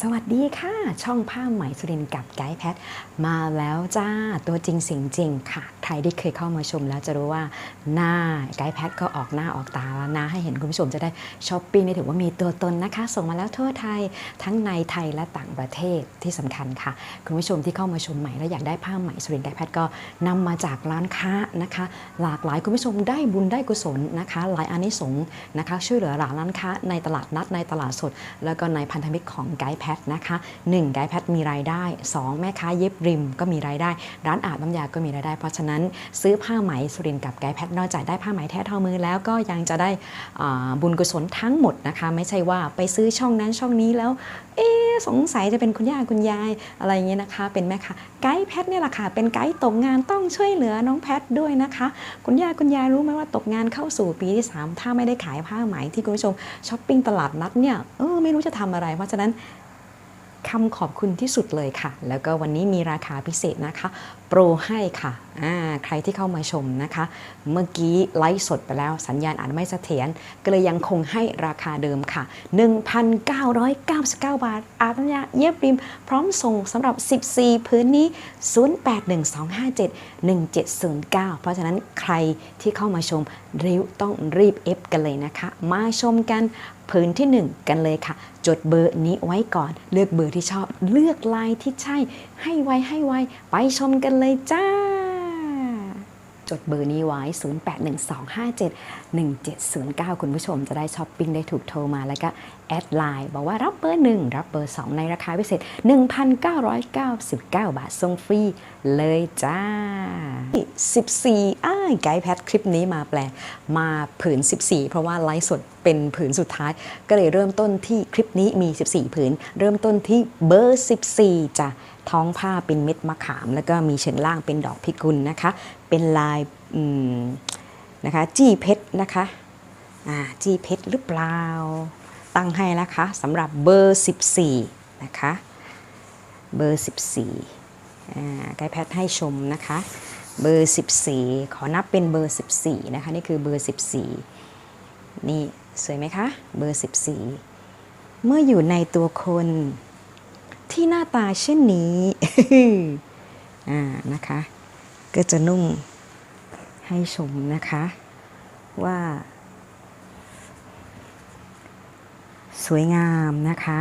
สวัสดีค่ะ ช่องผ้าไหมสุรินกับไกด์แพท มาแล้วจ้า ตัวจริงเสียงจริงค่ะ ครที่เคยเข้ามาชมแล้วจะรู้ว่าหน้าไกด์แพทก็ออกหน้าออกตาแล้วนะให้เห็นคุณผู้ชมจะได้ช้อปปิ้งได้ถือว่ามีตัวตนนะคะ ส่งมาแล้วทั่วไทยทั้งในไทยและต่างประเทศที่สำคัญค่ะ คุณผู้ชมที่เข้ามาชมใหม่แล้วอยากได้ผ้าไหม่สุรินทร์ไกด์แพทก็นำมาจากร้านค้านะคะ หลากหลายคุณผู้ชมได้บุญได้กุศลนะคะ หลายอานิสงส์นะคะ ช่วยเหลือหลานร้านค้าในตลาดนัดในตลาดสด แล้วก็ในพันธมิตรของไกด์แพทนะคะ 1. ไกด์แพทมีรายได้ 2. แม่ค้าเย็บริมก็มีรายได้ ร้านอาบน้ำยาก็มีรายได้เพราะฉะนั้นซื้อผ้าไหมสุรินกับไกด์แพทนอกจากได้ผ้าไหมแท้ทอมือแล้วก็ยังจะได้บุญกุศลทั้งหมดนะคะ ไม่ใช่ว่าไปซื้อช่องนั้นช่องนี้แล้ว เอ๊สงสัยจะเป็นคุณย่าคุณยายอะไรอย่างเงี้ยนะคะ เป็นแม่ค้าไกด์แพทเนี่ยแหละค่ะเป็นไกด์ตกงานต้องช่วยเหลือน้องแพทด้วยนะคะ คุณย่าคุณยายรู้ไหมว่าตกงานเข้าสู่ปีที่ 3 ถ้าไม่ได้ขายผ้าไหมที่คุณผู้ชมช้อปปิ้งตลาดนัดเนี่ยเออไม่รู้จะทำอะไร เพราะฉะนั้น คำขอบคุณที่สุดเลยค่ะ แล้วก็วันนี้มีราคาพิเศษนะคะ โปรให้ค่ะ ใครที่เข้ามาชมนะคะ เมื่อกี้ไลฟ์สดไปแล้วสัญญาณอาจไม่เสถียรก็เลยยังคงให้ราคาเดิมค่ะ 1,999 บาท อาบน้ำยาเย็บริม พร้อมส่งสำหรับ 14 พื้นนี้ 0812571709 เพราะฉะนั้นใครที่เข้ามาชมริ้วต้องรีบเอฟกันเลยนะคะ มาชมกัน พื้นที่ 1 กันเลยค่ะ จดเบอร์นี้ไว้ก่อน เลือกเบอร์ที่ชอบ เลือกลายที่ใช่ ให้ไวให้ไวไปชมกันเลยจ้า จดเบอร์นี้ไว้ 0812571709 คุณผู้ชมจะได้ช้อปปิ้งได้ถูกโทรมาแล้วก็แอดไลน์บอกว่ารับเบอร์ 1 รับเบอร์ 2 ในราคาพิเศษ 1,999 บาทส่งฟรีเลยจ้า 14 อ้ายไกด์แพทคลิปนี้มาแปลมาผืน 14 เพราะว่าไลฟ์สด เป็นผืนสุดท้าย ก็เลยเริ่มต้นที่คลิปนี้มี 14 ผืน เริ่มต้นที่เบอร์ 14จ้ะท้องผ้าเป็นเม็ดมะขาม แล้วก็มีเชิงล่างเป็นดอกพิกุลนะคะ เป็นลายนะคะจี้เพชรนะคะอ่าจี้เพชรหรือเปล่า ตั้งให้นะคะสำหรับเบอร์ 14 นะคะเบอร์ 14อ่าไกด์แพทให้ชมนะคะ เบอร์ 14 ขอนับเป็นเบอร์ 14 นะคะ นี่คือเบอร์ 14 นี่ สวยไหมคะ เบอร์ 14 เมื่ออยู่ในตัวคนที่หน้าตาเช่นนี้อ่านะคะ ก็จะนุ่งให้ชมนะคะ ว่า สวยงามนะคะ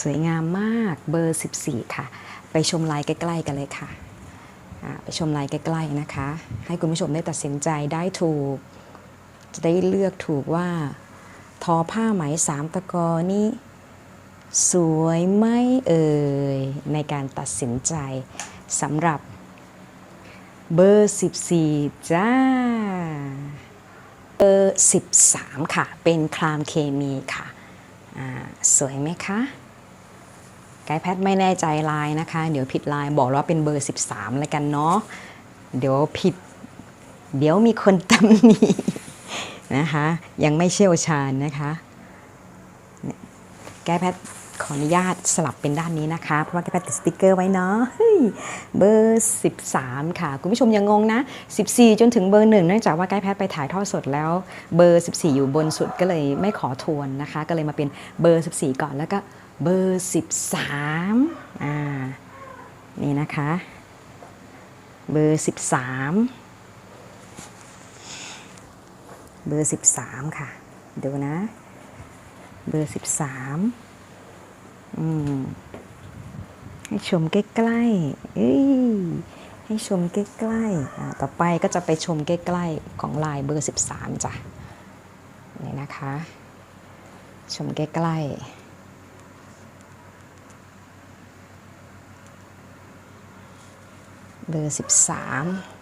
สวยงามมากเบอร์ 14 ค่ะ ไปชมลายใกล้ ๆ กันเลยค่ะไปชมลายใกล้ ๆ นะคะ ให้คุณผู้ชมได้ตัดสินใจได้ถูก จะได้เลือกถูกว่า ทอผ้าไหมสามตะกอนี่สวยไหมเอ่ย ในการตัดสินใจสำหรับเบอร์ 14 จ้า เบอร์ 13 ค่ะ เป็นครามเคมีค่ะ สวยไหมคะ ไกด์แพทไม่แน่ใจลายนะคะ เดี๋ยวผิดลายบอกวว่าเป็นเบอร์ 13 แล้วกันเนาะ เดี๋ยวผิด เดี๋ยวมีคนตำหนิ นะคะ ยังไม่เชี่ยวชาญนะคะ แก้แพทย์ขออนุญาตสลับเป็นด้านนี้นะคะ เพราะว่าแก้แพทย์ติดสติกเกอร์ไว้เนาะเฮ้ยเบอร์ 13 ค่ะ คุณผู้ชมยังงงนะ 14 จนถึงเบอร์หนึ่งเนื่องจากว่าแก้แพทย์ไปถ่ายทอดสดแล้ว เบอร์ 14 อยู่บนสุดก็เลยไม่ขอทวนนะคะ ก็เลยมาเป็นเบอร์ 14 ก่อนแล้วก็เบอร์ 13 อ่า นี่นะคะ เบอร์ 13 เบอร์ 13 ค่ะ ดูนะ เบอร์ 13 อืม ให้ชมใกล้ๆเอ้ยให้ชมใกล้ๆต่อไปก็จะไปชมใกล้ๆของลายเบอร์ 13จ้ะ นี่นะคะ ชมใกล้ๆเบอร์ 13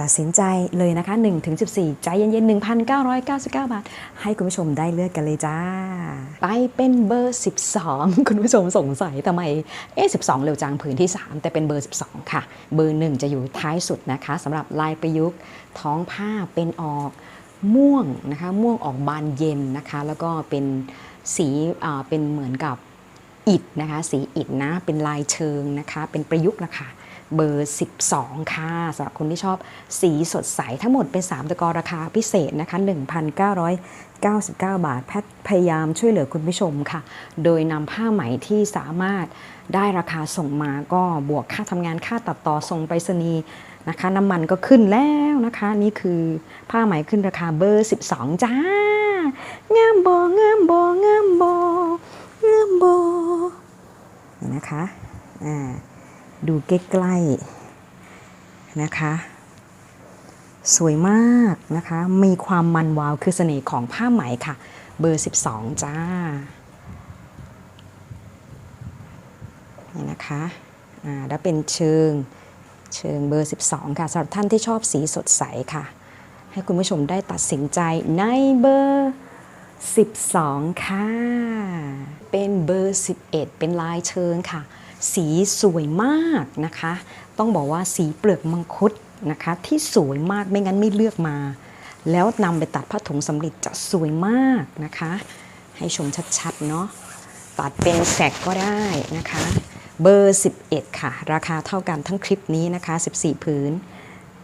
ตัดสินใจเลยนะคะ1ถึง14 ใจเย็นๆ 1,999 บาท ให้คุณผู้ชมได้เลือกกันเลยจ้า ไปเป็นเบอร์ 12 คุณผู้ชมสงสัยทำไมเอ๊ะ12 เร็วจังผืนที่ 3 แต่เป็นเบอร์ 12 ค่ะ เบอร์ 1 จะอยู่ท้ายสุดนะคะสำหรับลายประยุกต์ท้องผ้าเป็นออกม่วงนะคะม่วงออกบานเย็นนะคะ แล้วก็เป็นสีเป็นเหมือนกับอิฐนะคะ สีอิฐนะเป็นลายเชิงนะคะ เป็นประยุกต์นะคะ เบอร์ 12 ค่ะสำหรับคนที่ชอบสีสดใส ทั้งหมดเป็น 3ตะกอราคาพิเศษนะคะ 1,999 บาท แพทพยายามช่วยเหลือคุณผู้ชมค่ะ โดยนำผ้าไหมที่สามารถได้ราคาส่งมาก็บวกค่าทำงานค่าตัดต่อส่งไปรษณีย์นะคะ น้ำมันก็ขึ้นแล้วนะคะ นี่คือผ้าไหมขึ้นราคาเบอร์ 12 จ้างามบองามบองามบองามบอนะคะอ่า ดูใกล้ๆนะคะ สวยมากนะคะ มีความมันวาวคือเสน่ห์ของผ้าไหมค่ะ เบอร์ 12 จ้า นี่นะคะอ่าแล้วเป็นเชิงเชิงเบอร์ 12 ค่ะสำหรับท่านที่ชอบสีสดใสค่ะ ให้คุณผู้ชมได้ตัดสินใจในเบอร์ 12 ค่ะ เป็นเบอร์ 11 เป็นลายเชิงค่ะ สีสวยมากนะคะ ต้องบอกว่าสีเปลือกมังคุดนะคะ ที่สวยมากไม่งั้นไม่เลือกมา แล้วนำไปตัดผ้าถุงสำร็จจะสวยมากนะคะ ให้ชมชัดๆเนาะตัดเป็นแสกก็ได้นะคะ เบอร์ 11 ค่ะ ราคาเท่ากันทั้งคลิปนี้นะคะ 14พื้น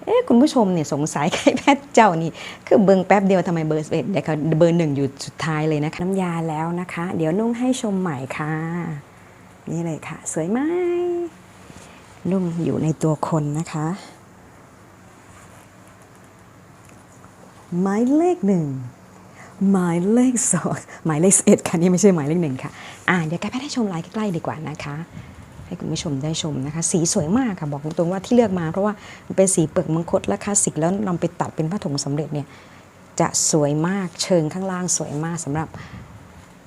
เอ๊ะคุณผู้ชมเนี่ยสงสัยใครแพทย์เจ้านี่ คือเบิงแป๊บเดียวทำไมเบอร์11เดี๋ยวเขาเบอร์หนึ่งอยู่สุดท้ายเลยนะคะ น้ำยาแล้วนะคะ เดี๋ยวนุ่งให้ชมใหม่ค่ะ นี่เลยค่ะ สวยไหมนุ่งอยู่ในตัวคนนะคะ หมายเลขหนึ่งหมายเลขสองหมายเลขเอ็ดค่ะนี่ไม่ใช่หมายเลขหนึ่งค่ะ อ่าเดี๋ยวแกแพทย์ให้ชมลายใกล้ๆดีกว่านะคะ ให้คุณผู้ชมได้ชมนะคะ สีสวยมากค่ะบอกตรงๆว่าที่เลือกมา เพราะว่ามันเป็นสีเปลือกมังคุดและคลาสสิกแล้วนำไปตัดเป็นผ้าถุงสำเร็จเนี่ยจะสวยมากเชิงข้างล่างสวยมากสำหรับ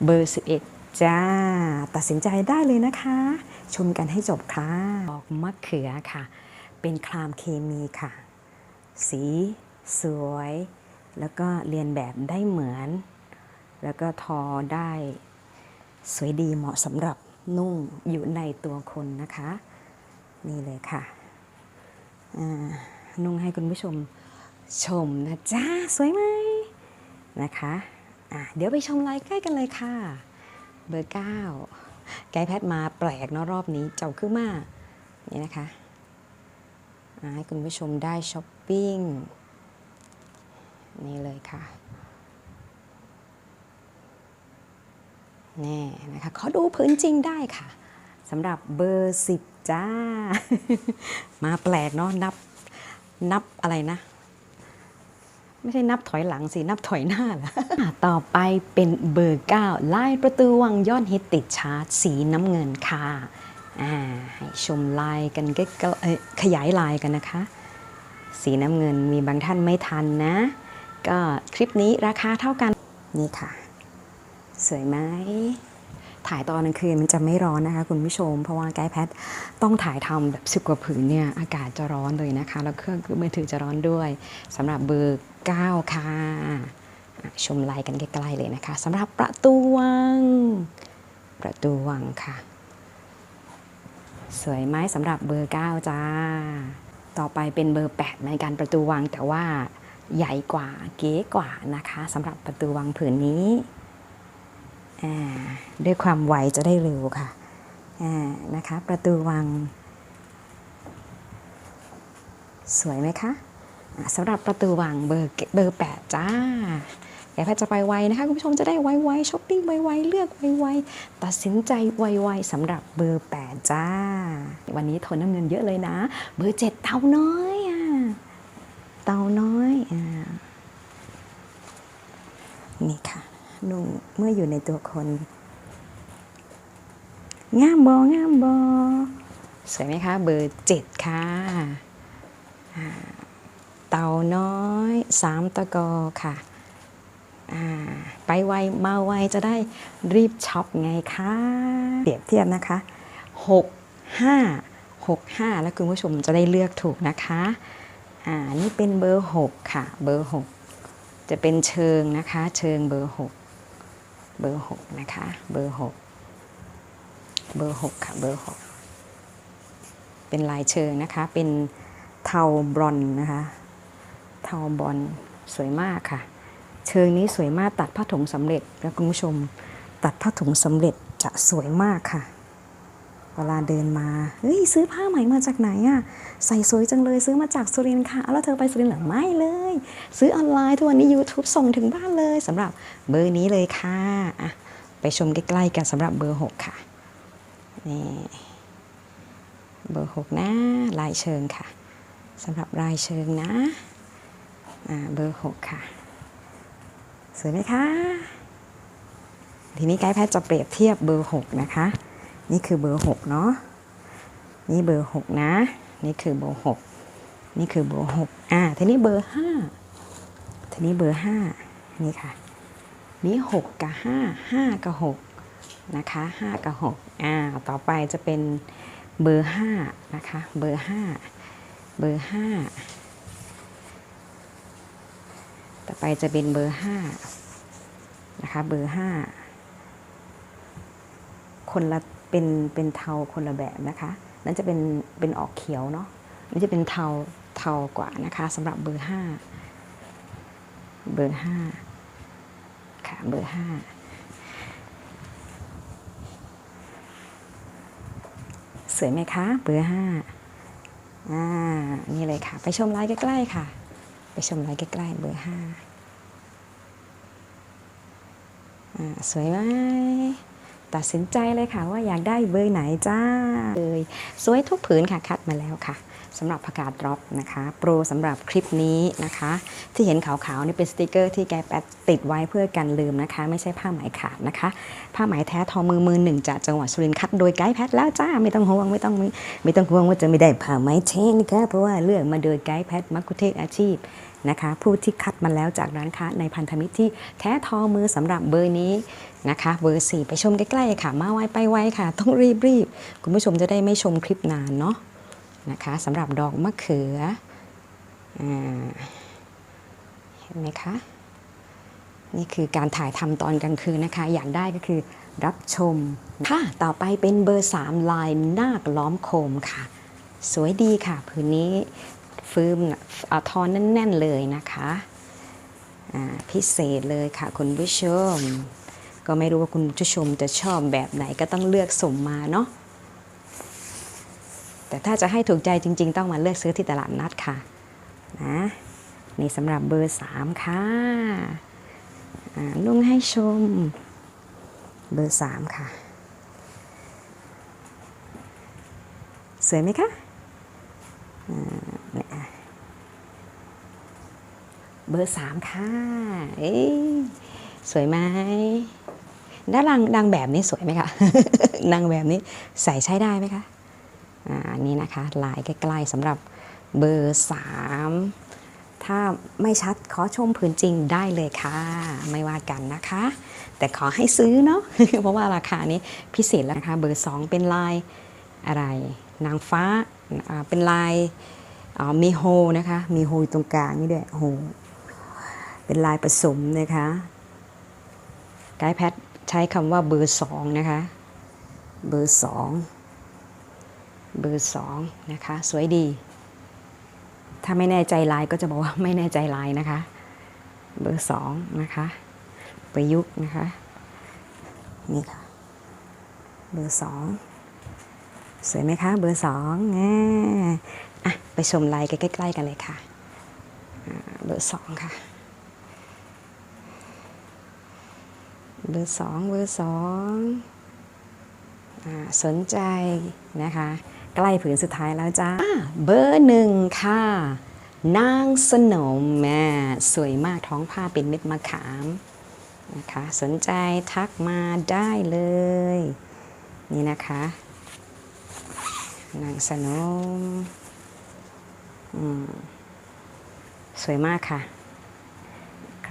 เบอร์11 จ้า ตัดสินใจได้เลยนะคะ ชมกันให้จบค่ะดอกมะเขือค่ะ เป็นครามเคมีค่ะ สี สวย แล้วก็เรียนแบบได้เหมือน แล้วก็ทอได้ สวยดีเหมาะสำหรับนุ่งอยู่ในตัวคนนะคะ นี่เลยค่ะนุ่งให้คุณผู้ชมชมนะจ้าสวยไหมนะคะะเดี๋ยวไปชมลายใกล้กันเลยค่ะ เบอร์ 9 ไกด์แพทมาแปลกเนาะรอบนี้เจ้าขึ้นมา นี่นะคะ ให้คุณผู้ชมได้ช้อปปิ้ง นี่เลยค่ะแน่นะคะขอดูพื้นจริงได้ค่ะสำหรับเบอร์ 10 จ้า มาแปลกเนาะนับนับอะไรนะ ไม่ใช่นับถอยหลังสิ นับถอยหน้าละอะต่อไปเป็นเบอร์9ลายประตูวังยอดฮิตติดชาร์ตสีน้ำเงินค่ะให้ชมลายกันกล้ๆเอ้ยขยายลายกันนะคะ สีน้ำเงินมีบางท่านไม่ทันนะ ก็คลิปนี้ราคาเท่ากัน นี่ค่ะ สวยไหมถ่ายตอนกลางคืนมันจะไม่ร้อนนะคะคุณผู้ชม เพราะว่าไกด์แพทต้องถ่ายทำแบบสิบกว่าผืนเนี่ยอากาศจะร้อนเลยนะคะ แล้วเครื่องมือถือจะร้อนด้วยสำหรับเบอร์ 9ค่ะอะ ชมลายกันใกล้ๆเลยนะคะสำหรับประตูวัง ประตูวังค่ะ สวยไหมสำหรับเบอร์ 9 จ้า ต่อไปเป็นเบอร์ 8 ในการประตูวังแต่ว่าใหญ่กว่าเก๋กว่านะคะสำหรับประตูวังผืนนี้ ด้วยความไวจะได้เร็วค่ะนะคะ ประตูวัง สวยไหมคะ สำหรับประตูวังเบอร์เบอร์แปดจ้าแกแพทย์จะไปไวนะคะคุณผู้ชมจะได้ไวๆช้อปปิ้งไวๆเลือกไวๆตัดสินใจไวๆสำหรับเบอร์แปดจ้า วันนี้ทนน้ำเงินเยอะเลยนะ เบอร์เจ็ดเตาน้อยอะเตาน้อยอ่านี่ค่ะนุ่งเมื่ออยู่ในตัวคนงามบองามบอสวยไหมคะ เบอร์เจ็ดค่ะอ่า เต่าน้อยสามตะกอค่ะ ไปไวมาไวจะได้รีบช็อปไงคะเปรียบเทียบนะคะหกห้าหกห้าแล้วคุณผู้ชมจะได้เลือกถูกนะคะอ่านี่เป็นเบอร์หกค่ะ เบอร์หกจะเป็นเชิงนะคะ เชิงเบอร์หกเบอร์หกนะคะ เบอร์หกเบอร์หกค่ะ เบอร์หกเป็นลายเชิงนะคะ เป็นเทาบรอนนะคะ เทาบอลสวยมากค่ะ เชิงนี้สวยมากตัดผ้าถุงสำเร็จแล้วคุณผู้ชม ตัดผ้าถุงสำเร็จจะสวยมากค่ะเวลาเดินมา เฮ้ยซื้อผ้าไหมมาจากไหนอะใส่สวยจังเลยซื้อมาจากสุรินทร์ค่ะเอาแล้วเธอไปสุรินทร์หรอไม่เลย ซื้อออนไลน์ทุกวันนี้ YouTube ส่งถึงบ้านเลยสำหรับเบอร์นี้เลยค่ะอะไปชมใกล้ๆกันสำหรับเบอร์ 6 ค่ะนี่เบอร์ 6 นะลายเชิงค่ะสำหรับลายเชิงนะ เบอร์6ค่ะ สวยไหมคะ ทีนี้ไกด์แพทย์จะเปรียบเทียบเบอร์6นะคะ นี่คือเบอร์6เนาะ นี่เบอร์6นะ นี่คือเบอร์6นี่คือเบอร์6อ่า ทีนี้เบอร์5ทีนี้เบอร์5นี่ค่ะ นี่6กับ5 5กับ6นะคะ5กับ6อ่า ต่อไปจะเป็นเบอร์5นะคะ เบอร์5เบอร์5 ต่อไปจะเป็นเบอร์5นะคะเบอร์5คนละเป็นเป็นเทาคนละแบบนะคะ นั่นจะเป็นเป็นออกเขียวเนาะนี่จะเป็นเทาเทากว่านะคะสำหรับเบอร์ห้าเบอร์ห้าค่ะเบอร์ห้าสวยไหมคะ เบอร์ห้าอ่า นี่เลยค่ะ ไปชมไลน์ใกล้ ๆ ค่ะ ไปชมรอยใกล้ๆเบอร์ห้าอ่าสวยไหม ตัดสินใจเลยค่ะว่าอยากได้เบอร์ไหนจ้าเลยสวยทุกผืนค่ะคัดมาแล้วค่ะสำหรับผักกาดดรอปนะคะโปรสำหรับคลิปนี้นะคะ ที่เห็นขาวๆนี่เป็นสติกเกอร์ที่แกแปะติดไว้เพื่อกันลืมนะคะ ไม่ใช่ผ้าไหมขาดนะคะ ผ้าไหมแท้ทอมือมือหนึ่งจากจังหวัดสุรินทร์คัดโดยไกด์แพทแล้วจ้าไม่ต้องห่วงไม่ต้องไม่ต้องห่วงว่าจะไม่ได้ผ้าไหมแท้นะคะเพราะว่าเลือกมาโดยไกด์แพทมักคุเทศอาชีพ นะคะผู้ที่คัดมาแล้วจากร้านค้าในพันธมิตรที่แท้ทอมือสำหรับเบอร์นี้นะคะเบอร์สี่ไปชมใกล้ๆค่ะ มาไวไปไวค่ะ ต้องรีบๆ คุณผู้ชมจะได้ไม่ชมคลิปนานเนาะนะคะสำหรับดอกมะเขืออาเห็นไหมคะนี่คือการถ่ายทำตอนกลางคืนนะคะ อยากได้ก็คือรับชม ค่ะ ต่อไปเป็นเบอร์ 3 ลายนาคล้อมโคมค่ะ สวยดีค่ะ ผืนนี้ ฟืมอ่าทอนแน่น ๆ เลยนะคะพิเศษเลยค่ะคุณผู้ชม ก็ไม่รู้ว่าคุณผู้ชมจะชอบแบบไหนก็ต้องเลือกส่งมาเนาะแต่ถ้าจะให้ถูกใจจริง ๆ ต้องมาเลือกซื้อที่ตลาดนัดค่ะนะนี่สำหรับเบอร์ 3 ค่ะอ่านุ่งให้ชมเบอร์ 3 ค่ะ สวยไหมคะอ่า เบอร์3ค่ะเอ้ยสวยไหมด้านลังดังแบบนี้สวยไหมคะนางแบบนี้ใส่ใช้ได้ไหมคะอ่าอันนี้นะคะลายใกล้ๆสำหรับเบอร์3ถ้าไม่ชัดขอชมผืนจริงได้เลยค่ะ ไม่ว่ากันนะคะ แต่ขอให้ซื้อเนาะเพราะว่าราคานี้พิเศษแล้วนะคะเบอร์2เป็นลายอะไร นางฟ้าเป็นลายมีโฮนะคะ มีโฮตรงกลางนี่ด้วยโฮ เป็นลายผสมนะคะไกด์แพทใช้คำว่าเบอร์สองนะคะ เบอร์สองเบอร์สองนะคะ สวยดี ถ้าไม่แน่ใจลายก็จะบอกว่าไม่แน่ใจลายนะคะ เบอร์สองนะคะประยุกต์นะคะ นี่ค่ะ เบอร์สองสวยไหมคะ เบอร์สองอะ ไปชมลายใกล้ๆกันเลยค่ะ เบอร์สองค่ะ เบอร์สองเบอร์สองสนใจนะคะ ใกล้ผืนสุดท้ายแล้วจ้าเบอร์หนึ่งค่ะ นางสนมแม่สวยมากท้องผ้าเป็นเม็ดมะขามนะคะสนใจทักมาได้เลย นี่นะคะ นางสนมอืมสวยมากค่ะ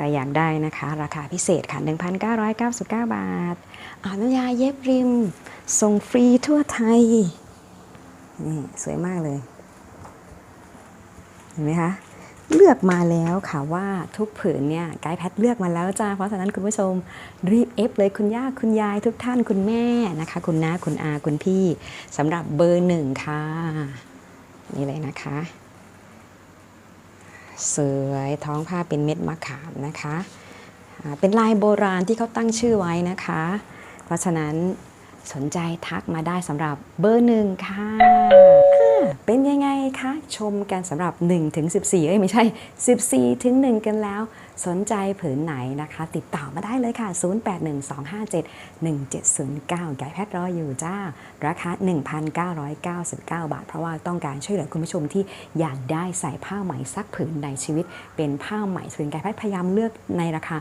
รอยากได้นะคะ ราคาพิเศษค่ะ 1,999 บาทอาน้ำยาเย็บริม ส่งฟรีทั่วไทย นี่ สวยมากเลย เห็นไหมคะ เลือกมาแล้วค่ะว่าทุกผืนเนี่ยไกด์แพทเลือกมาแล้วจ้า เพราะฉะนั้นคุณผู้ชมรีบเอฟเลยคุณย่าคุณยายทุกท่านคุณแม่นะคะ คุณน้าคุณอาคุณพี่สำหรับเบอร์หนึ่งค่ะ นี่เลยนะคะ สวยท้องผ้าเป็นเม็ดมะขามนะคะเป็นลายโบราณที่เขาตั้งชื่อไว้นะคะ เพราะฉะนั้นสนใจทักมาได้สำหรับเบอร์หนึ่งค่ะ เป็นยังไงคะ ชมกันสำหรับ1ถึง14 เอ้ยไม่ใช่ 14ถึง1กันแล้ว สนใจผืนไหนนะคะ ติดต่อมาได้เลยค่ะ 0812571709กด์แพทย์รออยู่จ้า ราคา 1,999 บาท เพราะว่าต้องการช่วยเหลือคุณผู้ชมที่อยากได้ใส่ผ้าไหมสักผืนในชีวิต เป็นผ้าไหมสวินกด์แพทย์พยายามเลือกในราคา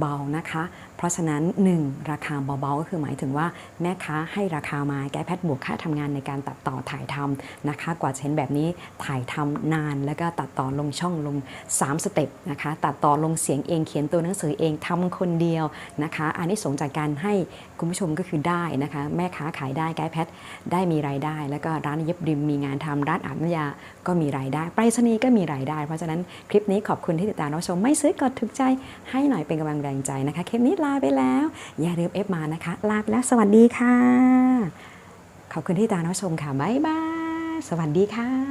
เบาๆนะคะ เพราะฉะนั้น 1 ราคาเบาๆก็คือหมายถึงว่าแม่ค้าให้ราคามาไกแพทย์บวกค่าทำงานในการตัดต่อถ่ายทำนะคะ กว่าจะเห็นแบบนี้ถ่ายทำนานแล้วก็ตัดต่อลงช่องลง 3 สเต็ปนะคะ ตัดต่อลงเสียงเองเขียนตัวหนังสือเองทำคนเดียวนะคะอันนี้สงจากการให้คุณผู้ชมก็คือได้นะคะแม่ค้าขายได้ไกด์แพทได้มีรายได้ แล้วก็ร้านเย็บริมมีงานทำร้านอาบน้ำยาก็มีรายได้ไปรษณีย์ก็มีรายได้ เพราะฉะนั้นคลิปนี้ขอบคุณที่ติดตามรับชมไม่ซื้อกดถูกใจให้หน่อยเป็นกำลังแรงใจนะคะคลิปนี้ลาไปแล้ว อย่าลืมเอฟมานะคะลาไปแล้วสวัสดีค่ะ ขอบคุณที่ติดตามรับชมค่ะบ๊ายบายสวัสดีค่ะ